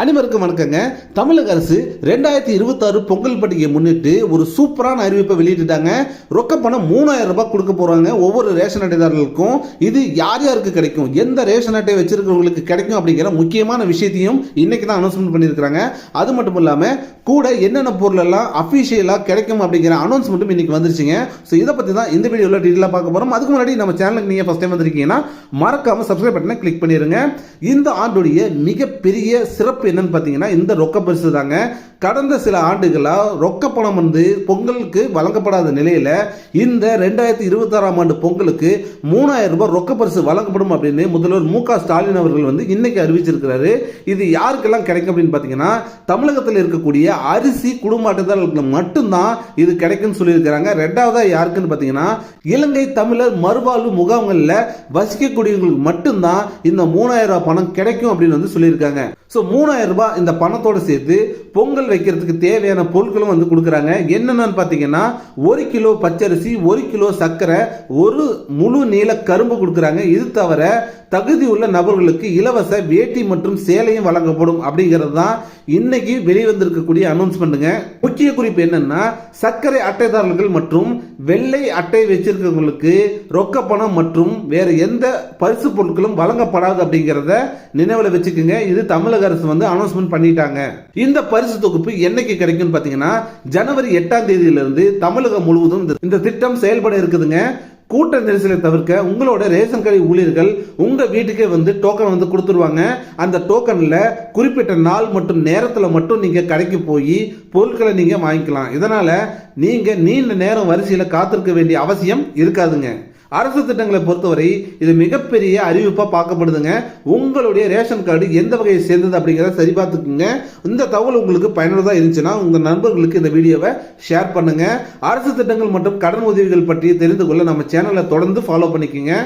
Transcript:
அனைவருக்கும் வணக்கங்க. தமிழக அரசு ரெண்டாயிரத்தி இருபத்தாறு பொங்கல் பண்டிகையை முன்னிட்டு ஒரு சூப்பரான அறிவிப்பை வெளியிட்டுட்டாங்க ரொக்க பணம் மூணாயிரம் ரூபாய் கொடுக்க போகிறாங்க ஒவ்வொரு ரேஷன் அட்டைதாரர்களுக்கும் இது யார் யாருக்கு கிடைக்கும்? எந்த ரேஷன் அட்டை வச்சிருக்கிறவங்களுக்கு கிடைக்கும் அப்படிங்கிற முக்கியமான விஷயத்தையும் இன்னைக்கு தான் அனௌன்ஸ்மெண்ட் பண்ணியிருக்காங்க அது மட்டும் இல்லாமல் கூட என்னென்ன பொருள் எல்லாம் அஃபிஷியலாக கிடைக்கும் அப்படிங்கிற அனௌன்ஸ்மெண்ட்டும் இன்னைக்கு வந்துருச்சுங்க. ஸோ இதை பற்றி தான் இந்த வீடியோவில் டீட்டெயிலாக பார்க்க போகிறோம் அதுக்கு முன்னாடி நம்ம சேனலுக்கு நீங்கள் ஃபஸ்ட் டைம் வந்திருக்கீங்கன்னா மறக்காமல் சப்ஸ்கிரைப் பட்டனை கிளிக் பண்ணிடுங்க இந்த ஆண்டுடைய மிகப்பெரிய சிறப்பு என்னன்னு பார்த்தீங்கன்னா இந்த ரொக்க பரிசு தாங்க. கடந்த சில ஆண்டுகளாக ரொக்க பணம் வந்து பொங்கலுக்கு வழங்கப்படாத நிலையில் இந்த ரெண்டாயிரத்தி இருபத்தாறாம் ஆண்டு பொங்கலுக்கு மூணாயிரம் ரூபாய் ரொக்க பரிசு வழங்கப்படும் அப்படின்னு முதல்வர் மு க ஸ்டாலின் அவர்கள் வந்து இன்னைக்கு அறிவிச்சிருக்கிறாரு. இது யாருக்கெல்லாம் கிடைக்கும் அப்படின்னு பார்த்தீங்கன்னா தமிழகத்தில் இருக்கக்கூடிய அரிசி குடும்ப அட்டைதாரர்களுக்கு மட்டும்தான் இது கிடைக்கும்னு சொல்லியிருக்கிறாங்க. ரெண்டாவதாக யாருக்குன்னு பார்த்தீங்கன்னா இலங்கை தமிழர் மறுவாழ்வு முகாம்களில் வசிக்கக்கூடியவங்களுக்கு மட்டும்தான் இந்த மூணாயிரம் ரூபாய் பணம் கிடைக்கும் அப்படின்னு வந்து சொல்லியிருக்காங்க. ஸோ மூணாயிரம் ரூபாய் இந்த பணத்தோட சேர்த்து பொங்கல் வைக்கிறதுக்கு தேவையான பொருட்களும் வந்து கொடுக்குறாங்க. என்னென்னு பார்த்தீங்கன்னா ஒரு கிலோ பச்சரிசி ஒரு கிலோ சர்க்கரை ஒரு முழு நீள கரும்பு கொடுக்குறாங்க. இது தவிர தகுதி உள்ள நபர்களுக்கு இலவச வேட்டி மற்றும் சேலையும் வழங்கப்படும் அப்படிங்கிறது தான் இன்னைக்கு வெளிவந்திருக்கக்கூடிய அனௌன்ஸ்மெண்ட்டுங்க. முக்கிய குறிப்பு என்னன்னா சர்க்கரை அட்டைதாரர்கள் மற்றும் வெள்ளை அட்டை வச்சிருக்கவங்களுக்கு ரொக்க பணம் மற்றும் வேற எந்த பரிசு பொருட்களும் வழங்கப்படாது அப்படிங்கிறத நினைவில் வச்சுக்கோங்க. இது தமிழக அரசு வந்து அனௌன்ஸ்மெண்ட் பண்ணிட்டாங்க. இந்த பரிசு தொகுப்பு என்னைக்கு கிடைக்கும் பார்த்தீங்கன்னா ஜனவரி எட்டாம் தேதியிலிருந்து தமிழகம் முழுவதும் இந்த- திட்டம் செயல்பட இருக்குதுங்க. கூட்ட நெரிசலை தவிர்க்க உங்களோட ரேஷன் கடை ஊழியர்கள் உங்க வீட்டுக்கே வந்து டோக்கன் வந்து கொடுத்துருவாங்க. அந்த டோக்கன்ல குறிப்பிட்ட நாள் மற்றும் நேரத்தில் மட்டும் நீங்க கடைக்கு போய் பொருட்களை நீங்க வாங்கிக்கலாம். இதனால நீங்க நீண்ட நேரம் வரிசையில காத்திருக்க வேண்டிய அவசியம் இருக்காதுங்க. அரசு திட்டங்களை பொறுத்தவரை இது மிகப்பெரிய அறிவிப்பாக பார்க்கப்படுதுங்க. உங்களுடைய ரேஷன் கார்டு எந்த வகையை சேர்ந்தது அப்படிங்கிறத சரி பார்த்துக்குங்க. இந்த தகவல் உங்களுக்கு பயனுள்ளதாக இருந்துச்சுன்னா உங்கள் நண்பர்களுக்கு இந்த வீடியோவை ஷேர் பண்ணுங்கள் அரசு திட்டங்கள் மற்றும் கடன் உதவிகள் பற்றி தெரிந்து கொள்ள நம்ம சேனலை தொடர்ந்து ஃபாலோ பண்ணிக்கோங்க.